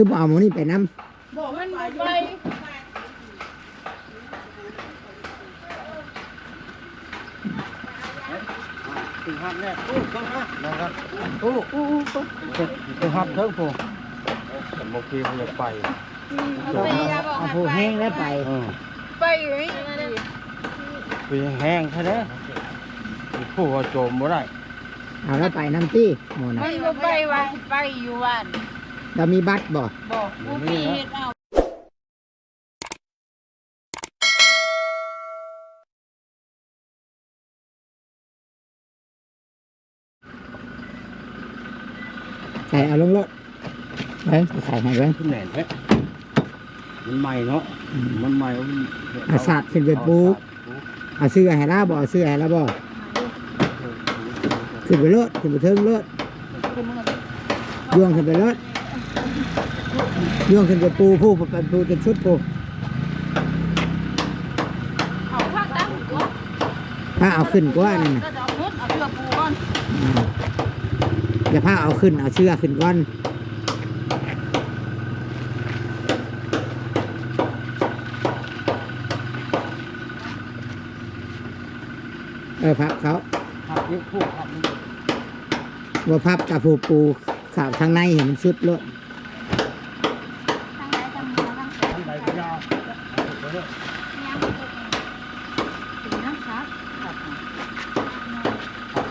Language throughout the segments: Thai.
คือบ่เอาหมูนี่ไปน้บอกมันบ่ไปถึงหับเนี่ยตู้ต้องหับนะครับตู้ตู้ตู้ถึงหับเถิงผู้ผมบอกพี่ผมอยากไปำเอาผู้แห้งแล้วไปอืมไปอยู่นี่ไปแห้งแค่นี้ผู้ว่าโจมบ่ได้เอาแล้วไปน้ำตี้หมูนะมันบ่ไปวันไปอยู่วัน เรามีบัตรบ่บอกผู้พี่เฮ็ดเอาใส่เอาลงรถเฮ้ยใส่ให้เบิ่งขึ้นแหน่นแท้มันใหม่เนาะมันใหม่เอาสาดขึ้นไปปลูกเอาเสื้อให้ลาบ่เอาเสื้อให้ลาบ่ขึ้นไปรถขึ้นไปเทิงรถย่วงขึ้นไปรถ ย่วงขึ้นไปปูผู้ไปปูเป็นชุดปูเอาพักตั้งตัวถ้าเอาขึ้นกว่านั่นน่ะก็จะเอาพุดเอาเสื้อปูก่อนอืมอย่าพาเอาขึ้นเอาเสื้อขึ้นก่อนเออพับเขาหับนี่ผู้หับนี่ว่าพับกับผูปูข่าวทางในเห็นมันชุดรถทางไหนทางเหนือทาง ทางใดก็ยาวเอาไปเลย ยังถึงน้ำซักครับ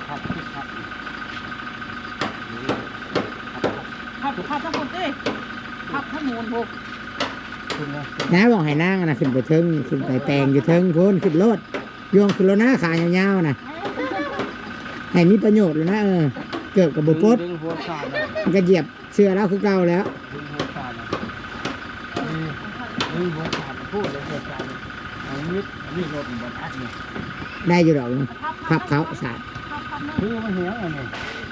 หับหับหับหับ ครับครับทั้งหมดเด้ ครับทั้งหมดหกขึ้นนะน้าบอกให้นั่งนะขึ้นไปเทิงขึ้นไปแปลงอยู่เทิงพ้นขึ้นรถโยงขึ้นรถหน้าขายาวๆนะให้มีประโยชน์เลยนะเออเกิดกับบุปผดึงหัวสาดนะมันก็เหยียบเสื้อแล้วคือเก่าแล้วดึงหัวสาดนะดึงหัวสาดพูดเลยหัวสาดเอามิดนี่รถบนอัดเนี่ยได้อยู่ดอกลุงพับเขาสาดคือมันเหี่ยวอันนี้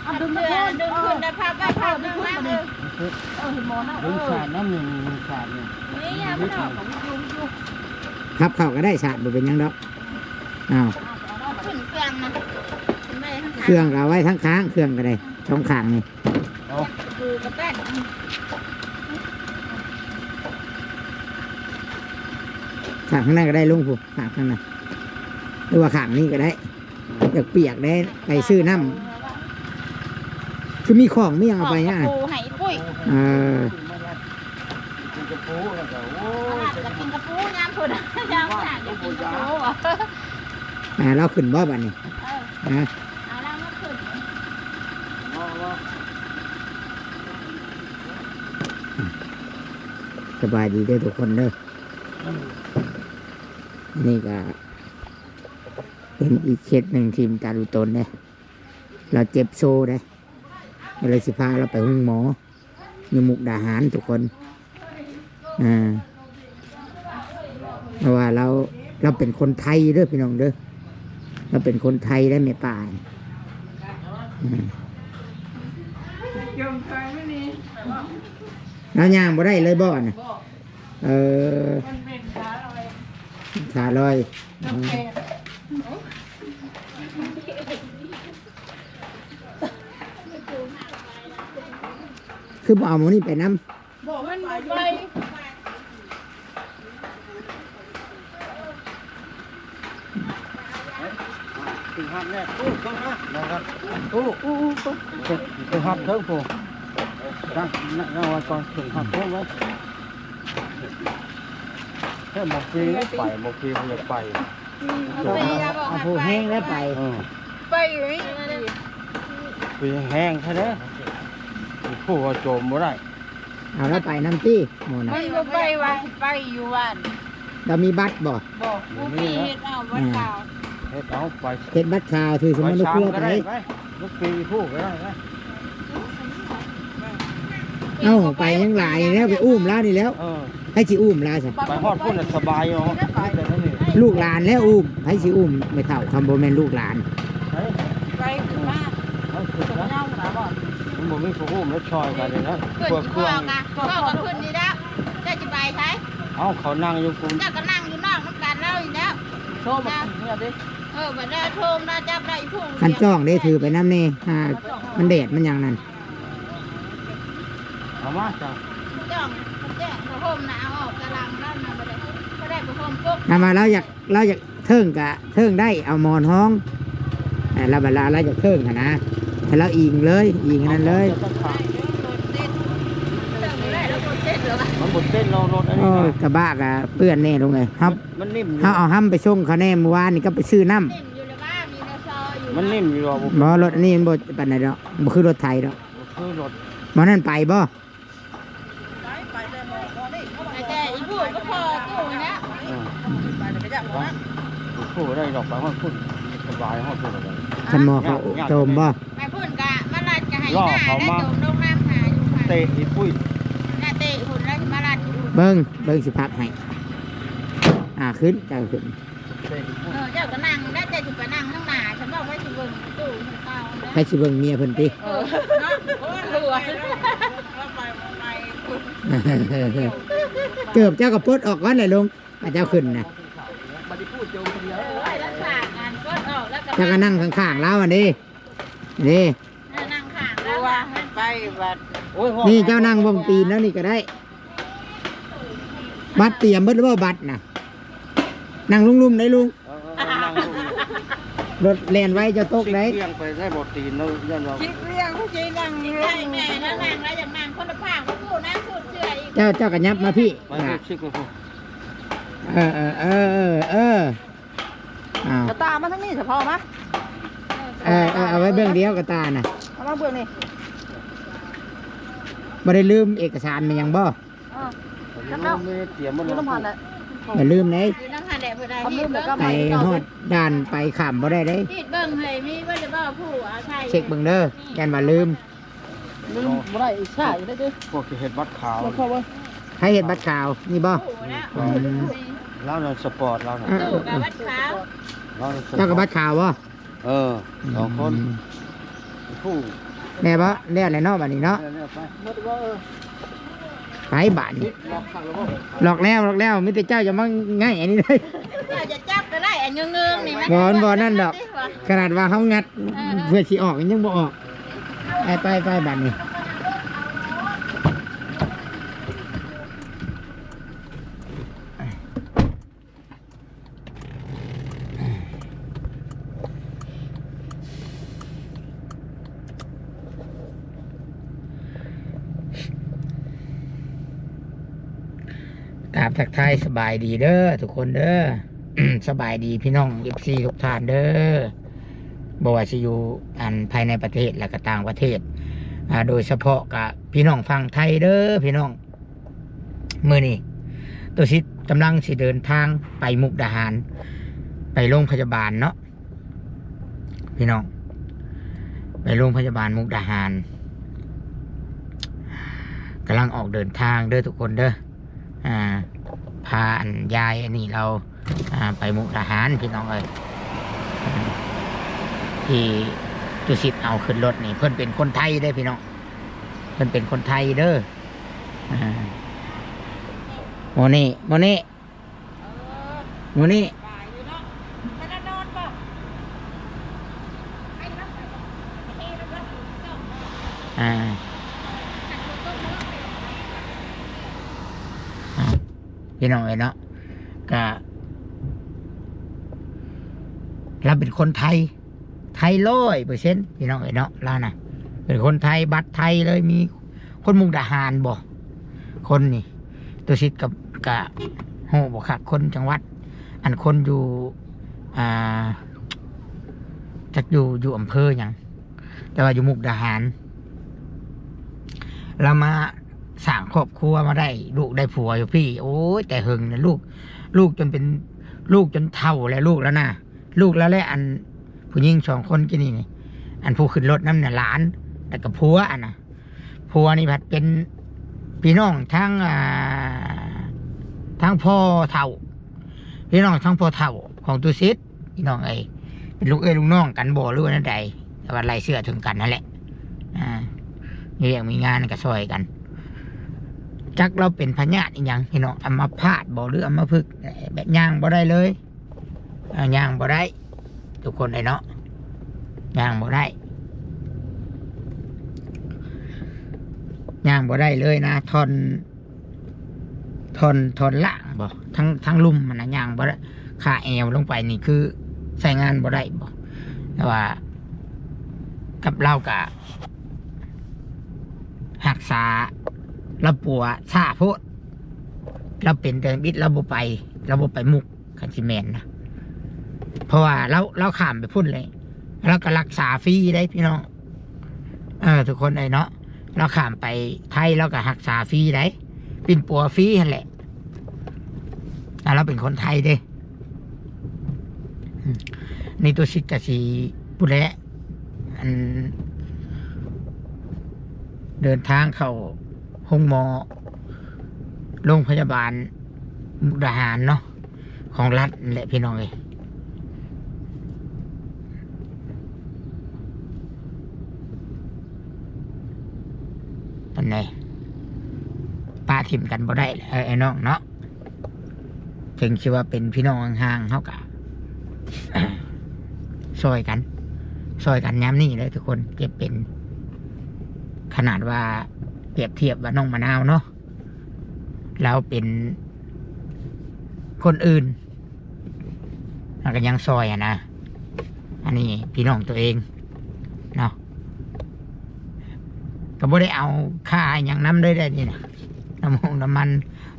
เอาดึงมาดึงดึงขึ้นได้พับได้พับดึงขึ้นมาดึงมันคือ เออเห็นหมอนะเอดึงอสาดน้ำหนึ่งหนึ่งสาดเนี่ยนี่ยาไม่ออกของยูยูพับเขาก็ได้สาดบ่เป็นหยังดอกอ้าวขึ้นเครื่องนะขึ้นไปข้างเครื่องก็เอาไว้ทั้งค้างเครื่องก็ได้ช่องข้างนี่เอาคือกระแป้งข้างข้างในก็ได้ลุงผู้ข้างข้างในหรือว่าข้างนี้ก็ได้อยากเปียกได้ไปซื้อน้ำ คือมีของไม่ยังเอาไปเนี่ยปูให้ปุ้ยเออกินกระปูแล้วก็โอ้ขยนาดจะกินกระปูยามพุ่นยามขนาดจะกินกระปูอะอ่าเราขึ้นบ่บัดนี้เออนะเอาแล้วมาขึ้นเอาเอาสบายดีเด้อทุกคนเด้อนี่ก็เป็นอีกเคสหนึ่งทีมตาดูตนเนี่ยเราเจ็บโซ่เลย เลยสิพาเราไปห้องหมออยู่มุกดาหารทุกคนอ่าเพราะว่าเราเราเป็นคนไทยเด้อพี่น้องเด้อเราเป็นคนไทยได้ไม่ป่าเนี่ยอืมเราย่างบ่ได้เลยบ่นะเออมันเป็นขาอะไรขาลอย น้ำแข็ง คือบ่เอาหมูนี่ไปน้บอกมันบ่ไปถึงหับเนี่ยตู้ต้องหับนะครับตู้ตู้ตู้ถึงหับเถิงผู้ตั้งนั่งไว้ก่อนถึงหับเถิงไว้แค่บอกพี่ไปบอกพี่ผมอยากไปำเอาผู้แห้งแล้วไปเออไปอยู่นี่ ไปแห้งแค่นี้ ผู้ว่าโจมบ่ได้เอาแล้วไปน้ำตี้หมูนะมันบ่ไปวันไปอยู่วันเรามีบัตรบ่บอกผู้พี่เฮ็ดเอาบ่ข่าวเฮ็ดเอาไปเฮ็ดบัตรข่าวถือสมมติครัวก็ไปได้ไปลูกปีผู้ก็ได้ไปเอ้าไปยังหลายแล้วไปอุ้มแล้วนี่แล้วเออให้สิอุ้มแล้วสิไปฮอดพุ่นน่ะสบายอยู่แต่นั่นนี่ลูกหลานแล้วอุ้มให้สิอุ้มไม่เท่าคำโบแมนลูกหลาน เฮ้ย ไปคือมา เอาขึ้น จะ นะ เล่าหนาบ่ มันบ่มีผู้ฮู้แล้วชอยกันเลยนะขึ้นพวกที่เครื่พ่อองนพ่อก็ขึ้นนี่แล้วเจ้าจะไปใช้เอ้าเขานั่งอยู่คุณเจ้าก็นั่งอยู่นอกน้ำกันแล้วอีกแล้วโชว์มาเนี่ยดิเออบัดนี้โทมนะจับได้อีผู้ขันจ้องได้ถือไปน้ำนี่อ่ามันแดดมันอย่างนั้นเอามาจ้ะจ้องแจ้งพระพรหนะเออกกำลังนั่นนะบ่ได้บ่ได้พระพรหมปุ๊บนำมาเราอยากเราอยากเทิงกะเทิงได้เอามอนห้องอ่าเราเวลาเราอยากเทิงอะนะ ให้เราอิงเลยอิงอันนั้นเลยต้องขาดเติมบ่ได้แล้วคนเต้นเหรอวะมันบดเต้นเรารถอันโอ้นี้ยกระบะกะเปื้อนแน่ลงเลยครับมันนิ่มอยู่เขาเอาห้ำไปส่งเขาแน่เมื่อวานนี่ก็ไปซื้อน้ำเต้นอยู่เลยว่ามีในซอยอยู่มันนิ่มอยู่หรอกบ่รถอันนี้มันบ่ปานใดดอกบ่คือรถไทยดอกคือรถบ่นั่นไปบ่ไปไปแต่หมอหมอนี่เขาบอกแต่แต่อีพูดก็พอตู้นะเออไปแต่ไม่อยากหมอนะผู้ได้ดอกไปห้องพุ่นสบายห้องพุ่นเลยคันหมอเขาโจมบ่ไป พูดกะมาลัดกะให้หน้าได้จมลงน้ำหาอยู่ค่ะเตะอีปุ้ยหน้าเตะหุ่นแล้วมาลัดอยู่เบิ่งเบิ่งสิพักให้อ่าขึ้นเจ้าขึ้นเตะอีปุ้ยเออเจ้าก็นั่งได้แต่สิไปนั่งข้างหน้าฉันบอกว่าสิเบิ่งตู้มันเก่านะให้สิเบิ่งเมียเพิ่นติเออเนาะโอ้ยรวยแล้วไปไปเกือบเจ้าก็ปลดออกก่อนเลยลุงอาเจ้าขึ้นนะบัดนี้พูดโจมคนเดียวเออแล้วฝากงานกดออกแล้วก็เจ้าก็นั่งข้างๆแล้วอันนี้ นี่ นั่งข้างเพแล้วราะว่าให้ไปบัดโอ้ยนี่เจ้านั่งวงตีนแล้วนี่ก็ได้ บัตรเตรียมเบิดหรือเปล่าบัตรน่ะนั่งลุ่มๆได้ลุงนั่งดูรถแล่นไว้เจะตกได้ เลี้ยงไปได้บทตีนแล้วยันเราคิดเรื่องผู้ชายนั่งใช่แม่แล้วนั่งแล้วอย่างนั่งคนละข้างก็พูดนะพูดเชื่ออีกเจ้าเจ้าก็ยับมาพี่ไปน่ะชิกเลยพวกเออเออเออเออเอออ้าวจะตามมาทั้งนี้เฉพาะมั้ย เออเออเอาไว้เบื้องเดียวกับตาน่ะเอามาเบื้องนี่บ่ได้ลืมเอกสารมันยังบ่ไม่เตรียมมันยืนน้ำพันเลยอย่าลืมเลยอยู่นั่งหันแดดเพื่อได้ทำลืมแล้วก็ไปฮอดด่านไปขามบ่ได้เด้ที่เบิ่งเลยมีว่าจะบ่ผู้เอาใช่เช็คเบิ่งเด้อยันว่าลืมลืมบ่ได้อีกใช่ได้ดิพวกที่เห็ดบัตรขาวบ่เข้าเว้ยใครเห็นบัตรขาวนี่บ่ผู้นะอืมแล้วเราสปอร์ตเราเนี่ยอะตู้กับวัดขาวเราสปอร์ตเจ้ากับบัตรขาวบ่ เออสองคนผู้แน่บ่แล้วแหละเนาะบัดนี้เนาะเนี่ยไปหมดว่าเออไปบาดนี้ล็อกขังแล้วหลอกแล้วหลอกแล้วมีแต่เจ้าอย่ามาง่ายอันนี้เลยเจ้าจะจับก็ได้อันเงื้อๆนี่มันบ่อนบ่นั่นดอก ขนาดว่าเขางัดเพื่อสิออกยังบ่ออกไปไปไปบาดนี้ ทักทายสบายดีเด้อทุกคนเด้อสบายดีพี่น้องเอฟซีทุกท่านเด้อบ่ว่าจะอยู่อันภายในประเทศและก็ต่างประเทศอ่าโดยเฉพาะกับพี่น้องฟังไทยเด้อพี่น้องมือนี้ตัวชิดกำลังสิเดินทางไปมุกดาหาร ไปโรงพยาบาลเนาะพี่น้อง ไปโรงพยาบาลมุกดาหารกำลังออกเดินทางเด้อทุกคนเด้ออ่า พาอันยายอันนี้เราไปมุกดาหารพี่น้องเอ้ยที่ตุสิทธ์เอาขึ้นรถนี่ เพิ่นเป็นคนไทยเด้พี่น้องเพิ่นเป็นคนไทยเด้อโมนี่โมนี่โมนี่บ่ายอยู่เนาะไปนอนบ่ไปรับไปเอ้รับเจ้า อ่าอ่า พี่น้องเอ้ยเนาะก็เราเป็นคนไทย ไทยร้อยเปอร์เซ็นต์พี่น้องเอ้ยเนาะเรานะเป็นคนไทยบัตรไทยเลยมี คนมุกดาหารบ่คนนี่ ตัวชิดกับกะโหบ่คักคนจังหวัด อันคนอยู่อ่าจักอยู่อยู่อำเภอหยังแต่ว่าอยู่มุกดาหารเรามา สร้างครอบครัวมาได้ ลูกได้ผัวอยู่พี่ โอ้ยแต่หึงนะลูก ลูกจนเป็นลูกจนเท่าแล้วลูกแล้วนะลูกแล้วแหละอันผู้หญิงสองคนกี่นี่นี่ อันผู้ขึ้นรถน้ำเนี่ยหลาน แต่กับผัวอันนะผัวนี่ผัดเป็นพี่น้องทั้งทั้งพ่อเท่าพี่น้องทั้งพ่อเท่าของตุซิดพี่น้องไอ้เป็นลูกเอ้ยลูกน้องกันบ่หรือว่านั่นใดแต่ว่าไล่เสื้อถึงกันนั่นแหละ อ่าอยู่อย่างมีงานก็ซอยกัน จักเราเป็นพญาติอหย่างพี่น้องอัมาพาดบ่หรืออัมาพึกษ์แบบย่างบ่ได้เลยอ่าย่างบ่ได้ ทุกคนไอ้เนาะย่างบ่ได้ย่างบ่ได้เลยนะทอนทอนทอนล่างบ่ทั้งทั้งลุ่มมันนะย่างบ่ได้ขาแอวลงไปนี่คือใช้งานบ่ได้บ่แต่ว่า กับเรากะหักษา เราปัวชาโพดเราเป็นแต่บิดเราบ่ไป เราบ่ไปมุกคันซิแมนนะเพราะว่าเราเราข้ามไปพุ่นเลยเราก็รักษาฟรีได้พี่น้องเออทุกคนเลยเนาะเราข้ามไปไทยเราก็หักษาฟรีได้ปินปัวฟรีนั่นแหละแต่เราเป็นคนไทยเด้อืมนี่ตัวชิดกะสีปุและเดินทางเข้า ห้องหมอโรงพยาบาลมุกดาหารเนาะของรัฐนั่นแหละพี่น้องเอ้ยตอนไหนป้าถิ่มกันบ่ได้แหลยไอ้น้องเนาะถึงชื่อว่าเป็นพี่น้องห่างๆเขากะซอยกันซอยกันย้ำนี่เลยทุกคนเก็บเป็น ขนาดว่า ปรียบเทียบว่าน้องมะนาวเนาะเราเป็นคนอื่นเราก็ยังซอยอะนะ อันนี้พี่น้องตัวเองเนาะก็บ่ได้เอาค่าอย่างน้ำได้ได้นี่นะน้ำมงน้ำมัน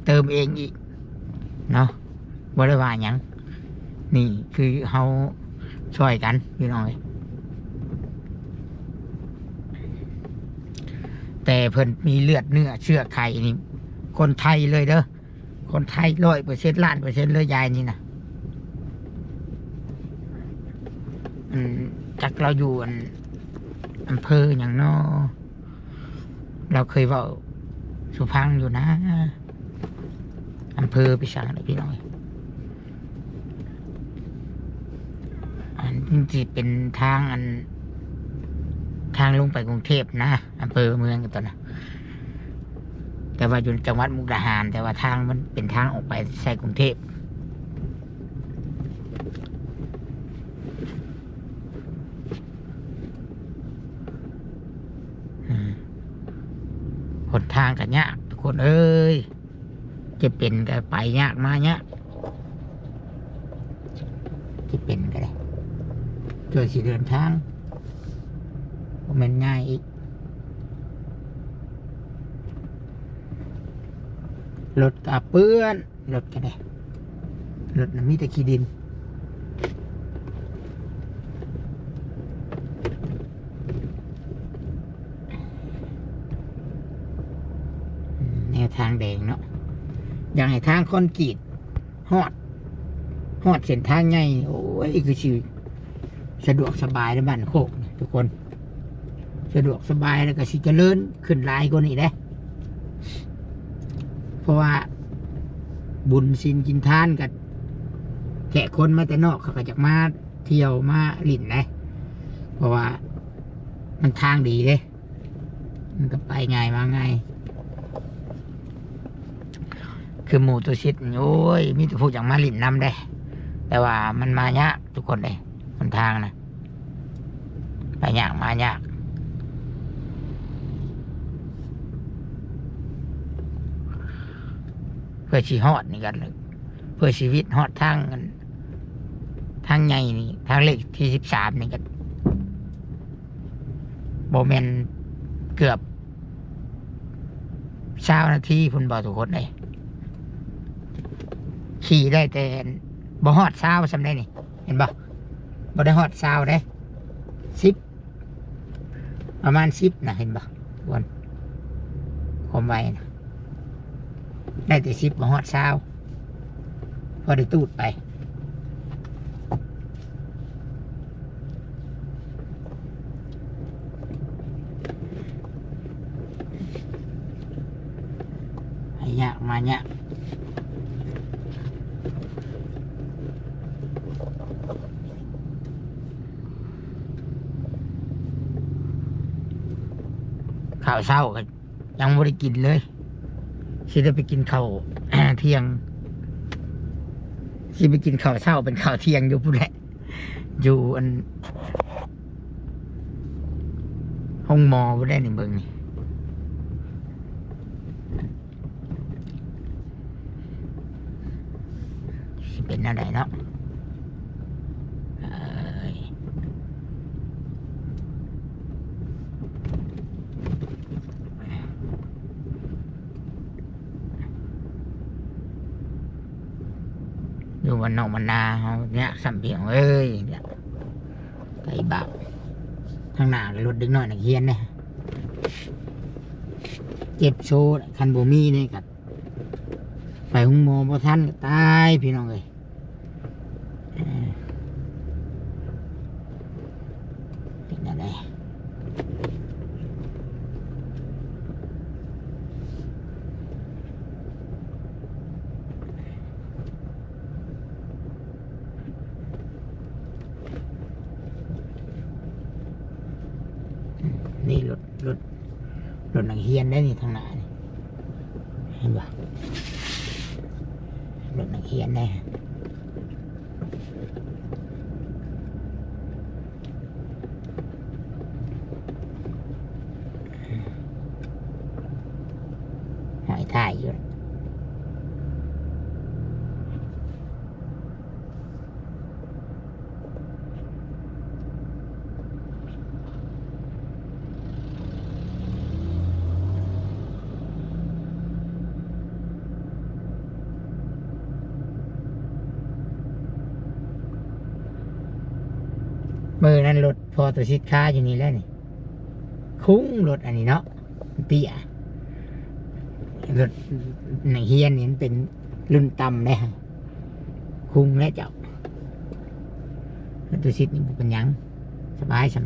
เติมเองอีกเนาะบ่ได้ว่าหยังนี่คือเขาช่วยกันพี่น้องเอ้ย แต่เพิ่นมีเลือดเนื้อเชื่อไข่นี่ คนไทยเลยเด้อคนไทยร้อยเปอร์เซ็นต์ล้านเปอร์เซ็นต์เลยยายนี่นะอืมจากเราอยู่อันอำเภออย่างนอเราเคยว่าสุพังอยู่นะอำเภอไปสั่งเลยพี่น้อยอันจริงๆเป็นทางอัน ทางลงไปกรุงเทพนะอำเภอเมืองกันตอนนะแต่ว่าอยู่จังหวัดมุกดาหาร แต่ว่าทางมันเป็นทางออกไปใส่กรุงเทพหนทางกันยากทุกคนเอ้ย จะเป็นก็ไปยากมาเนี้ยากจะเป็นก็ได้เกิดสิเดินทาง บ่แมันง่ายอีก รถกับเปื้อนรถกันเลยรถน่ะมีแต่ขี้ดินแนวทางแดงเนาะอย่างให้ทางคอนกรีตฮอดฮอดเส้นทางใหญ่โอ้ยคือชีวิตสะดวกสบายในบ้านโคก ทุกคน สะดวกสบายแล้วก็สิเจริญขึ้นหลายกว่านี้เด้เพราะว่าบุญสินกินทานกับแขกคนมาแต่นอกเขาก็จะมาเที่ยวมาหลินนะเพราะว่ามันทางดีเด้มันก็ไปง่ายมาง่ายคือหมูตัวชิดโอ้ยมีแต่พวกอย่างมาหลินนำได้ แต่ว่ามันมายากทุกคนเลยคนทางนะไปยากมายาก เพื่อชีฮอดนี่กันเลยเพื่อชีวิตฮอดทางกันทางใหญ่นี่ทางเลขที่สิบสามนี่กันโบเมนเกือบเช้านาทีพุ่นบอกทุกคนเลยขี่ได้แต่บ่ฮอดเช้าสำได้นี่ เห็นบ่บ่ได้ฮอดเช้าได้สิบประมาณสิบนะเห็นบ่ทุกคนคมไวนะ ได้แต่สิบมาฮอดเช้าพอได้ตูดไปหยากมาเนี่ยากข้าวเช้าก็ยังไม่ได้กินเลย สิได้ไปกินข้าวเที่ยงสิไปกินข้าวเช้าเป็นข้าวเที่ยงอยู่พุ่นแหละอยู่อันห้องมอบ่ได้นี่เบิ่งนี่สิเป็นอะไรเนาะเอ้ยอยู่ วันนอกมันนาเขาเนี่ยสัมเพียงเอ้ยเนี่ยไก่เบาทางหน้ารถดึงหน่อยนักเฮียนเนี่ยเจ็บโชว์คันโบมีเนี่ยกับไปหุงโมอบ่ท่านตายพี่น้องเลยเออเป็นอะไรนี่ รถรถหนังเฮียนได้นี่ทางหน้านี่เห็นปะรถหนังเฮียนได้ มือนั้นรถพอตัวชิดค้าอยู่นี่แล้วนี่ คุ้งรถอันนี้เนาะเตี้ยรถในเฮียนนี่นเป็นรุ่นต่ำเลยคุ้งและเจ้ารถตัวชิดนี่เป็นยังสบายสัม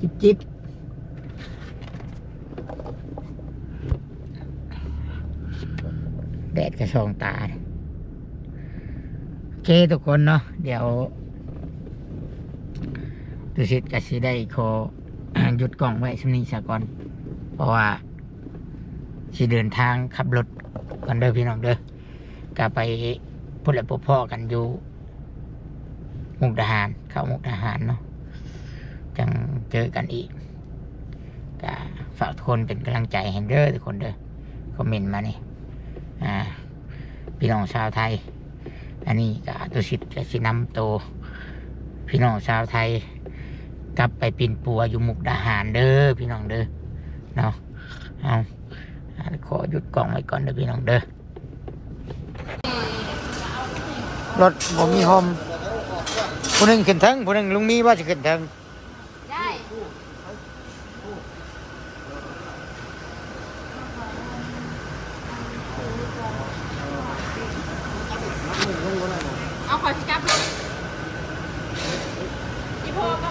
จิบจิบแดดกระชองตาเนี่ย เคทุกคนเนาะเดี๋ยวตุสิทธิ์กสิได้ขอหยุดกล้องไว้สำนีสะก่อน เพราะว่าสิเดินทางขับรถกันเด้อพี่น้องเด้อก็ไปพูดและพบพ่อกันอยู่มุกดาหาร เข้ามุกดาหารเนาะจังเจอกันอีกก็ฝากทุกคนเป็นกำลังใจให้เด้อทุกคนเด้อคอมเมนต์มานี่อ่าพี่น้องชาวไทย อันนี้ก็ตุสิทธิ์และสินำโตพี่น้องชาวไทย กลับไปปินปัวอยู่มุกดาหารเด้อพี่น้องเด้อเนาะเอาขอหยุดกล่องไว้ก่อนเด้อพี่น้องเด้อรถผมมีโฮมผู้หนึ่งขึ้นทั้งผู้หนึ่งลุงมีว่าจะขึ้นทั้ง ได้ เอาขอชิกับเลยที่พ่อก็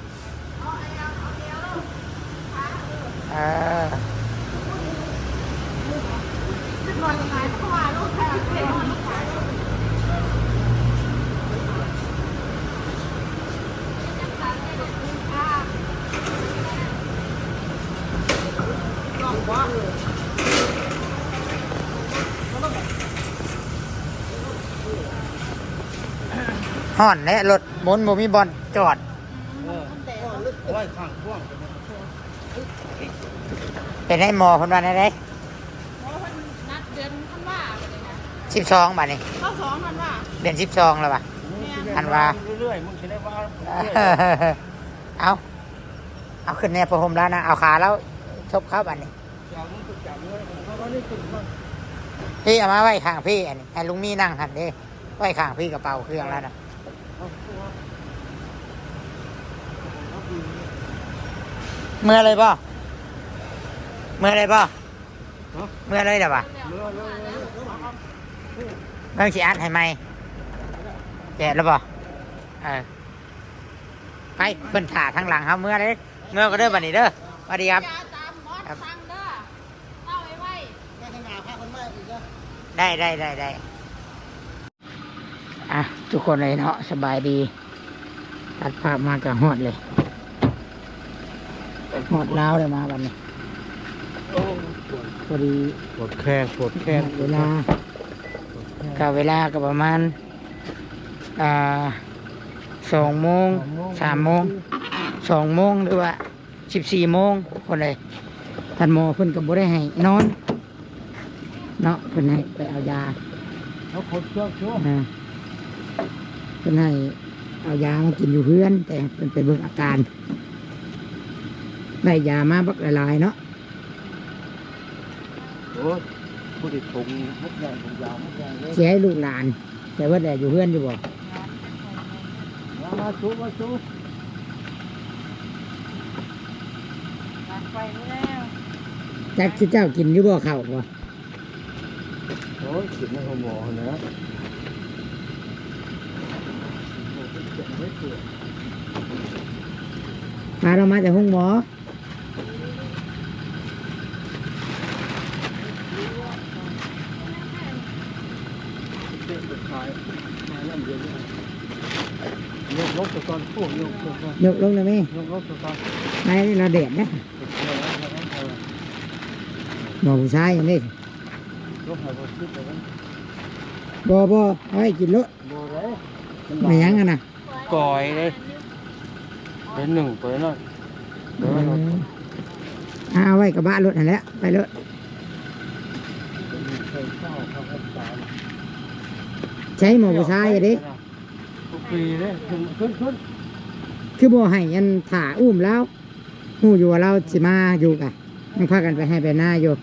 ห่อนและรถหมุนบ่มีบอลจอดเออไว้ข้างพ่วงเป็นให้หมอคนวันได้เพราะมันนัดเดือนท่านว่าเลยนะสิบสองบาทนี่ข้อสองท่านว่าเดือนสิบสองแล้วป่ะอันว่า เรื่อยๆมึงจะได้ว่าเอาเอาขึ้นเนี่ยพอผมแล้วนะเอาขาแล้วชบเข้าบันนี้จับมึงฝึกจับเลยเพราะว่านี่ฝึกมันพี่เอามาไว้ข้างพี่อันนี้ให้ลุงมีนั่งหันเด้ไว้ข้างพี่กระเป๋าเครื่องแล้วนะ เอาตัว เมื่อเลยป่ะเมื่อเลยป่ะเมื่อเลยเดี๋ยวป่ะเมื่อสิอัดให้ไหมแกะแล้วป่ะเออไปเพิ่นถ่าทางหลังครับเมื่อเลยเมื่อก็เด้อบันนี้เด้อสวัสดีครับ ตามบอสสั่งเด้อเล่าไว้ไว้แค่ขนาดผ้าคนแม่อีกนะได้ได้ได้ได้อะทุกคนเลยเนาะสบายดี ตัดภาพมากับฮอดเลย ฮอดลาวเลยมาวันนี้พอดีปวดแข้งปวดแข้งเวลาก็เวลาก็ประมาณอ่าสองโมงสามโมงสองโมงหรือว่าสิบสี่โมงคนเลยท่านหมอเพิ่นก็บ่ได้ให้นอนเนาะเพิ่นให้ไปเอายาเขาคนเชื่อชัวอ่าเพิ่นให้เอายามากินอยู่เพื่อน แต่เพิ่นไปเบิ่งอาการ ได้ยามาบักละลายๆเนาะโอ้ยผู้ติดถุงมุกใหญ่ถุงยาวมุกใหญ่เลยเสียให้ลูกหลาน แต่ว่าแต่อยู่เพื่อนอยู่บ่มามาชูมาชูไปแล้วจักที่เจ้ากินอยู่บ่เข้าวบ่โอ้ยกินในหัวหมอนะพาเรามาจากห้องหมอ เด็กไปขายขายน้ำเย็นยก รถตะกอนพวกยกตะกอนยกลงเลยไหมยกรถตะกอนนายเราเด็ดนะหมอผู้ชายอย่างนี้ยกให้รถคิดไปกันบ่บ่เอาให้กินรถโบเลยไม่ยั้งกันนะก่อยเลยเป็นหนึ่งไปหน่อยเออเอาไว้กับบ้านรถนั่นแหละไปรถเคยเข้าเขาก็ตามใช้หมอผู้ชายอะดิทุกปีเลยขึ้นขึ้นขึ้น คือบ่ให้อันถ่าอุ้มแล้วหูอยู่ว่าเราสิมาอยู่กะยังพากันไปให้ไปหน้าอยู่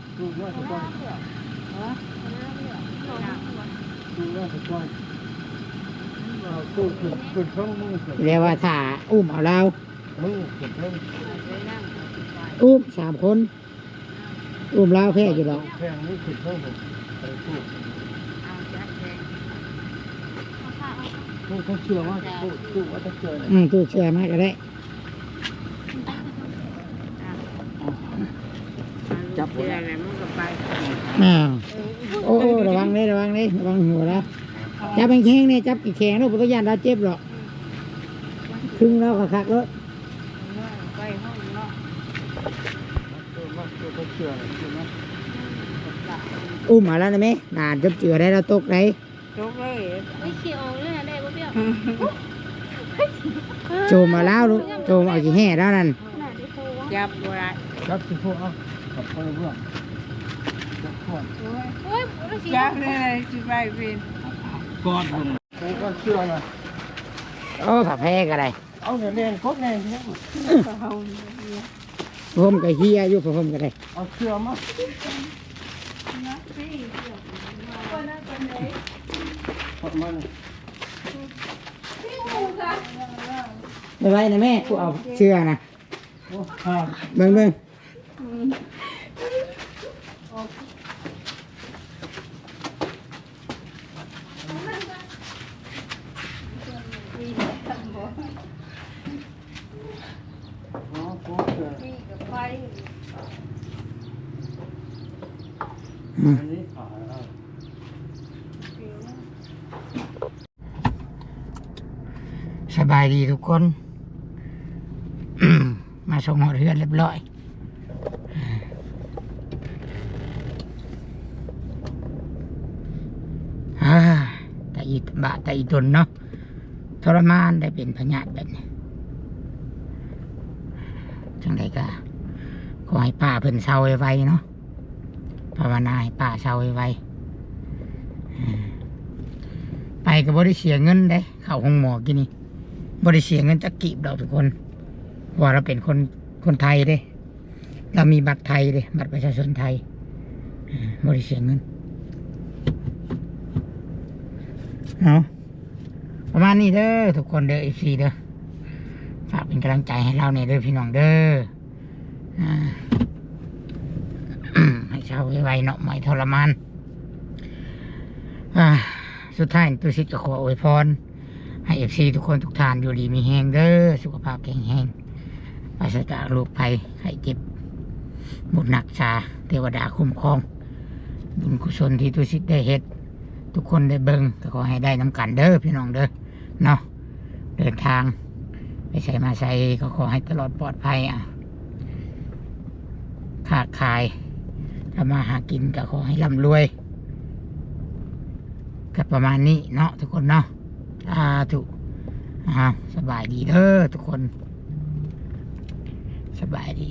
เรียกว่าถ่าอุ้มเอาเราอุ้มสามคน อุ้มเราแพ้อยู่ดอก แพงนี่ขึ้นช่องผมไปตู้ตู้ เขาเชื่อว่าตู้ตู้ว่าจะเจออืมตู้เชื่อมากก็ได้จับอะไรมันก็ไปอ้าวโอ้โอ้ระวังเลยระวังเลยระวังหัวแล้วจับแข็งๆเนี่ยจับกี่แข็งแล้วผมก็ยันเราเจ็บหรอกครึ่งแล้วก็คักรถไปห้องเนาะตู้ว่าตู้เขาเชื่อใช่ไหมอุ้มมาแล้วนะแม่ด่านจบเจือได้เราตกได้จกเลยไม่เขียวเลยนะได้บ่เปรี้ยวโจมมาแล้วลูกโจมเอากี่แห่แล้วนั่นขนาดที่โฟวะจับบ่ได้จับสิพวกเอากับคนเรื่องจับก่อนโอ้ยเราสิจับเลยสิไปเป็นก่อนมึงกูก็เชื่อนะโอ้ผักแพ้ก็ได้เอาเงินเรียนครบแน่เนี่ยเขาผมก็เฮียอยู่ผมก็ได้เอาเชื่อมาพอมันไม่ ไหวนะแม่กูเอาเชื่อนะโอ้ข้าวเบิ่งเบิ่ง อ๋อกูเชื่อ อืม อันนี้ขายเอาสบายดีทุกคน มาส่งหอเรือนเรียบร้อยอ่าแต่อีบะแต่อีตนเนาะทรมานได้เป็นพญาติแบบนี้จังไดก็ขอให้ป้าเพิ่นเศร้าไวๆเนาะภาวนาให้ป้าเศร้าไวๆไปก็บ่ได้เสียเงินเด้เข้าห้องหมอกินนี่ บ่ได้เสียเงินจักกีบดอกทุกคนว่าเราเป็นคนคนไทยเด้ เรามีบัตรไทยเด้ บัตรประชาชนไทยบ่ได้เสียเงินเอาประมาณนี้เด้อทุกคนเด้ออีซีเด้อฝากเป็นกำลังใจให้เราในอยเด้อพี่น้องเด้อให้ช้าไวๆเนาะไม่ทรมานอ่าสุดท้ายตุสิตก็ขออวยพร ให้เอฟซีทุกคนทุกทานอยู่ดีมีแห้งเด้อสุขภาพแข็งแรงปราศจากโรคภัยไข้เจ็บบุญหนักชาเทวดาคุ้มครอง บุญกุศลที่ทุสิทธิ์ได้เฮ็ดทุกคนได้เบิงก็ขอให้ได้น้ำกันเด้อพี่น้องเด้อเนาะเดินทางไปใช้มาใช้ก็ขอให้ตลอดปลอดภัยอะขาดขายทำมาหากินก็ขอให้ร่ำรวยก็ประมาณนี้เนาะทุกคนเนาะ อาถุอ้าสบายดีเด้อทุกคน สบายดี